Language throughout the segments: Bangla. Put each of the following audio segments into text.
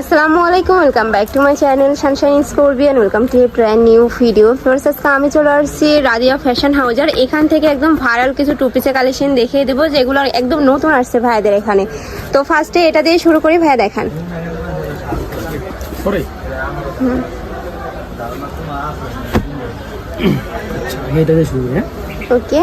আসসালামু আলাইকুম welcome back to my channel Sunshine স্কোরবিয়ান welcome to a brand new video first আজকে আমি চলে আসছি রাদিয়া ফ্যাশন হাউজার এখান থেকে একদম ভাইরাল কিছু টু পিসের কালেকশন দেখিয়ে দেবো যেগুলো একদম নতুন আসছে ভাইয়াদের এখানে। তো ফার্স্টে এটা দিয়ে শুরু করি ভাইয়া দেখান। ওকে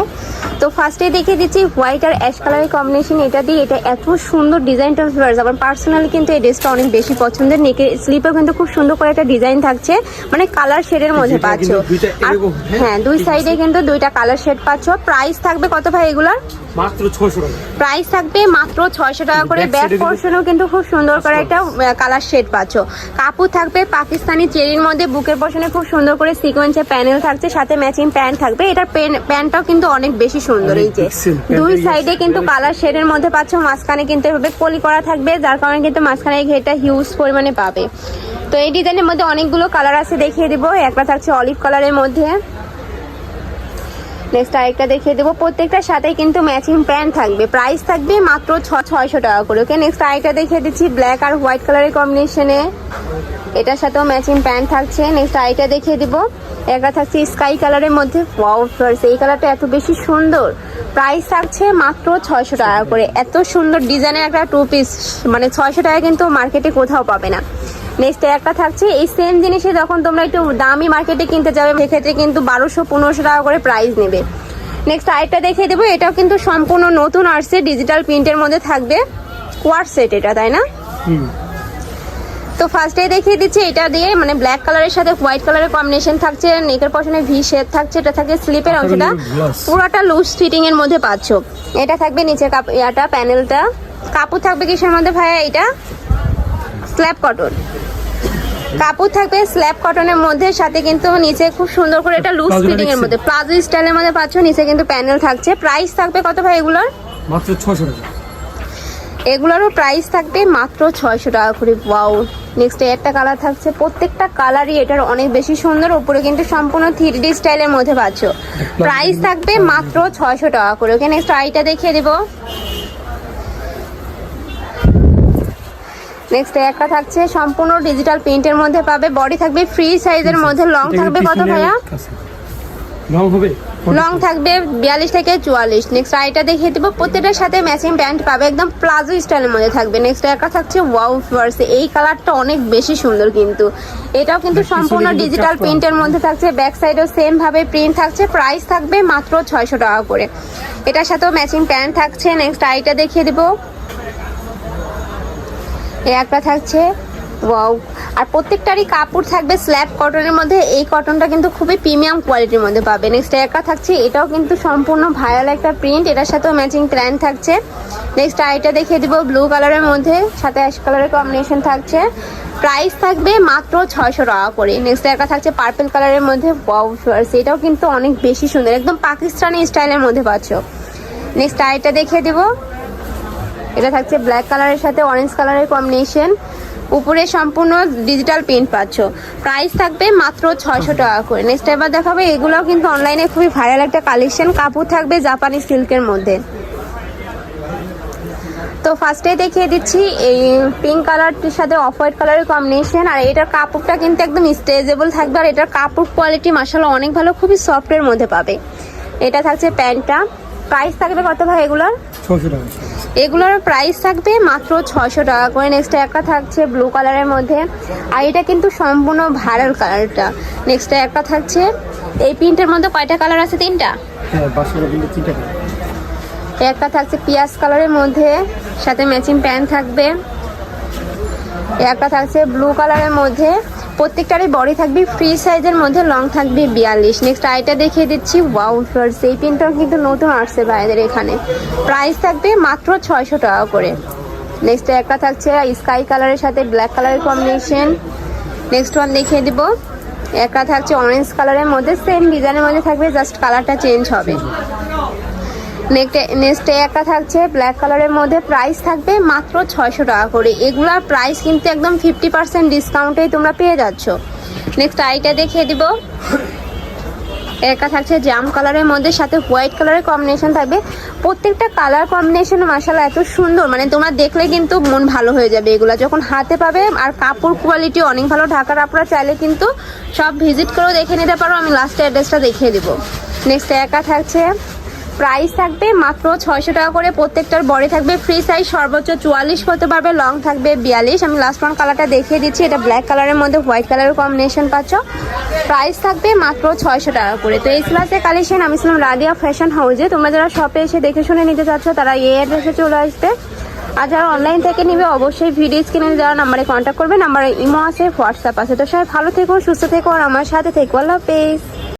তো ফার্স্টে দেখে দিচ্ছি হোয়াইট আর অ্যাশ কালারের কম্বিনেশন এটা দিয়ে। এটা এত সুন্দর ডিজাইনটা ফ্লার্স আমার পার্সোনালি কিন্তু এই ড্রেসটা অনেক বেশি পছন্দের। নেকের স্লিপেও কিন্তু খুব সুন্দর করে একটা ডিজাইন থাকছে। মানে কালার শেডের মধ্যে পাচ্ছো। হ্যাঁ, হ্যাঁ দুই সাইডে কিন্তু দুইটা কালার শেড পাচ্ছ। প্রাইস থাকবে কত ভাই এগুলার? মাত্র টাকা। প্রাইস থাকবে মাত্র ছয়শো টাকা করে। ব্যাক পোর্শনও কিন্তু খুব সুন্দর করে একটা কালার শেড পাচ্ছ। কাপড় থাকবে পাকিস্তানি চেরির মধ্যে বুকের পোর্শনে খুব সুন্দর করে সিকোয়েন্সের প্যানেল থাকছে সাথে ম্যাচিং প্যান্ট থাকবে। এটার প্যান্টটাও কিন্তু অনেক বেশি সুন্দর এই যে। দুই সাইডে কিন্তু কালার শেডের মধ্যে পাচ্ছ মাঝখানে কিন্তু এভাবে পলি করা থাকবে যার কারণে কিন্তু মাঝখানে এই ঘেরটা হিউজ পরিমাণে পাবে। তো এই ডিজাইনের মধ্যে অনেকগুলো কালার আছে দেখিয়ে দিব। একটা থাকছে অলিভ কালারের মধ্যে। নেক্সট আরেকটা দেখিয়ে দেবো। প্রত্যেকটার সাথে কিন্তু ম্যাচিং প্যান্ট থাকবে। প্রাইস থাকবে মাত্র ছ ছয়শো টাকা করে ওকে নেক্সট আরেকটা দেখিয়ে দিচ্ছি ব্ল্যাক আর হোয়াইট কালারের কম্বিনেশনে এটার সাথেও ম্যাচিং প্যান্ট থাকছে। নেক্সট আরেকটা দেখিয়ে দিব। একটা থাকছে স্কাই কালারের মধ্যে। ওয়াও এই কালারটা এত বেশি সুন্দর। প্রাইস থাকছে মাত্র ছয়শো টাকা করে। এত সুন্দর ডিজাইনের একটা টু পিস মানে ছয়শো টাকা কিন্তু মার্কেটে কোথাও পাবে না। নেক্সট একটা থাকছে এই সেম জিনিসে যখন তোমরা একটু দামি মার্কেটে কিনতে যাবে সেক্ষেত্রে কিন্তু বারোশো পনেরোশো টাকা করে প্রাইস নেবে। নেক্সট আরেকটা দেখিয়ে দেবো এটাও কিন্তু সম্পূর্ণ নতুন আসছে ডিজিটাল প্রিন্টের মধ্যে থাকবে। কোয়ার সেট এটা তাই না? তো ফার্স্টে দেখিয়ে দিচ্ছি এটা দিয়ে মানে ব্ল্যাক কালারের সাথে হোয়াইট কালারের কম্বিনেশন থাকছে নেকের পশনে ভি শেপ থাকছে এটা থাকছে স্লিপের অংশটা। পুরোটা লুজ ফিটিং এর মধ্যে পাচ্ছ। এটা থাকবে নিচের কাপ এটা প্যানেলটা কাপড় থাকবে কিসের মধ্যে ভাইয়া এটা স্ল্যাব কটন কাপড় থাকবে স্ল্যাব কটনের মধ্যে সাথে কিন্তু নিচে খুব সুন্দর করে এটা লুজ ফিটিং এর মধ্যে। প্লাজো স্টাইলের মধ্যে পাচ্ছ নিচে কিন্তু প্যানেল থাকছে। প্রাইস থাকবে কত ভাই এগুলোর? মাত্র ছশো টাকা। এগুলোরও প্রাইস থাকবে মাত্র ছয়শো টাকা করে। ওয়াও নেক্সট একটা কালার থাকছে। প্রত্যেকটা কালারই এটার অনেক বেশি সুন্দর। উপরে কিন্তু সম্পূর্ণ থ্রি স্টাইলের মধ্যে পাচ্ছ। প্রাইস থাকবে মাত্র ছয়শো টাকা করে। ওকে নেক্সট আইটা দেখিয়ে দেবো। নেক্সট একটা থাকছে সম্পূর্ণ ডিজিটাল প্রিন্টের মধ্যে পাবে। বডি থাকবে ফ্রি সাইজের মধ্যে। লং থাকবে কত ভাইয়া? লং হবে? লং থাকবে বিয়াল্লিশ থেকে চুয়াল্লিশ। নেক্সট আইটা দেখিয়ে দেবো। প্রত্যেকটার সাথে ম্যাচিং প্যান্ট পাবে একদম প্লাজো স্টাইলের মধ্যে থাকবে। নেক্সট একটা থাকছে ওয়াও ফার্স এই কালারটা অনেক বেশি সুন্দর কিন্তু। এটাও কিন্তু সম্পূর্ণ ডিজিটাল প্রিন্টের মধ্যে থাকছে। ব্যাক সাইডেও সেম ভাবে প্রিন্ট থাকছে। প্রাইস থাকবে মাত্র ছয়শো টাকা করে। এটার সাথেও ম্যাচিং প্যান্ট থাকছে। নেক্সট আইটা দেখিয়ে দেবো। এই একটা থাকছে। ওয়াও। আর প্রত্যেকটারই কাপড় থাকবে স্ল্যাব কটনের মধ্যে। এই কটনটা কিন্তু খুবই প্রিমিয়াম কোয়ালিটির মধ্যে পাবে। নেক্সট একটা থাকছে। এটাও কিন্তু সম্পূর্ণ ভাইরাল একটা প্রিন্ট এটার সাথেও ম্যাচিং প্যান্ট থাকছে। নেক্সট আইটা দেখিয়ে দিব ব্লু কালারের মধ্যে। সাথে অ্যাশ কালারের কম্বিনেশন থাকছে। প্রাইস থাকবে মাত্র ছয়শো টাকা করে। নেক্সট একটা থাকছে পার্পেল কালারের মধ্যে। ওয়াও এটাও কিন্তু অনেক বেশি সুন্দর। একদম পাকিস্তানি স্টাইলের মধ্যে পাচ্ছ। নেক্সট আইটা দেখিয়ে দিব। এটা থাকছে ব্ল্যাক কালারের সাথে অরেঞ্জ কালারের কম্বিনেশন উপরে সম্পূর্ণ ডিজিটাল প্রিন্ট পাচ্ছ। প্রাইস থাকবে মাত্র ছয়শো টাকা করে। নেক্সট এবার দেখাবে, এগুলোও কিন্তু অনলাইনে খুবই ভাইরাল একটা কালেকশন কাপড় থাকবে জাপানি সিল্কের মধ্যে। তো ফার্স্টে দেখিয়ে দিচ্ছি, এই পিঙ্ক কালারটির সাথে অফ হোয়াইট কালারের কম্বিনেশন আর এটার কাপড়টা কিন্তু একদম স্ট্রেচেবল থাকবে। আর এটার কাপড় কোয়ালিটি মাসাল্লাহ অনেক ভালো, খুবই সফটের মধ্যে পাবে। এটা থাকছে প্যান্টটা। প্রাইস থাকবে কত ভাই এগুলোর? ছশো টাকা। এগুলোর প্রাইস থাকবে মাত্র ছশো টাকা করে। নেক্সট একটা থাকছে ব্লু কালারের মধ্যে। আর এটা কিন্তু সম্পূর্ণ ভাইরাল কালারটা নেক্সট একটা থাকছে এই প্রিন্টের মধ্যে কয়টা কালার আছে তিনটা? হ্যাঁ একটা থাকছে পিঁয়াজ কালারের মধ্যে সাথে ম্যাচিং প্যান্ট থাকবে। একটা থাকছে ব্লু কালারের মধ্যে। প্রত্যেকটারই বডি থাকবে ফ্রি সাইজের মধ্যে লং থাকবে বিয়াল্লিশ। নেক্সট আইটা দেখিয়ে দিচ্ছি ওয়াও ফার্স এই প্রিন্টটাও কিন্তু নতুন আসছে ভাইদের এখানে। প্রাইস থাকবে মাত্র ছয়শো টাকা করে। নেক্সট একটা থাকছে স্কাই কালারের সাথে ব্ল্যাক কালারের কম্বিনেশন নেক্সট ওয়ান দেখিয়ে দিব। একটা থাকছে অরেঞ্জ কালারের মধ্যে সেম ডিজাইনের মধ্যে থাকবে জাস্ট কালারটা চেঞ্জ হবে। নেক্সট একটা থাকছে ব্ল্যাক কালারের মধ্যে প্রাইস থাকবে মাত্র ছয়শো টাকা করে। এগুলার প্রাইস কিন্তু একদম ফিফটি পার্সেন্ট ডিসকাউন্টেই তোমরা পেয়ে যাচ্ছ। নেক্সট আইটা দেখিয়ে দিব। একটা থাকছে জাম কালারের মধ্যে, সাথে হোয়াইট কালারের কম্বিনেশন থাকবে। প্রত্যেকটা কালার কম্বিনেশন মাসালা এত সুন্দর মানে তোমরা দেখলে কিন্তু মন ভালো হয়ে যাবে এগুলো। যখন হাতে পাবে, আর কাপড় কোয়ালিটি অনেক ভালো, ঢাকার আপনারা চাইলে কিন্তু সব ভিজিট করেও দেখে নিতে পারো। আমি লাস্টে অ্যাড্রেসটা দেখিয়ে দেবো। নেক্সট একা থাকছে প্রাইস থাকবে মাত্র ছয়শো টাকা করে। প্রত্যেকটার বডি থাকবে ফ্রি সাইজ সর্বোচ্চ চুয়াল্লিশ হতে পারবে লং থাকবে বিয়াল্লিশ। আমি লাস্ট ওয়ান কালারটা দেখিয়ে দিচ্ছি, এটা ব্ল্যাক কালারের মধ্যে হোয়াইট কালারের কম্বিনেশন পাচ্ছ। প্রাইস থাকবে মাত্র ছয়শো টাকা করে। তো এই ক্লাসে কালেকশন আমি ছিলাম রাদিয়া ফ্যাশন হাউসে তোমরা যারা শপে এসে দেখে শুনে নিতে চাচ্ছ, তারা এই অ্যাড্রেসে চলে আসবে। আর যারা অনলাইন থেকে নিবে, অবশ্যই ভিডিও স্ক্রিনে যারা নাম্বারে কন্ট্যাক্ট করবে। নাম্বারে ইমো আছে হোয়াটসঅ্যাপ আছে। তো সবাই ভালো থেকো, সুস্থ থেকো, আর আমার সাথে থেকো। আল্লাহ হাফেজ।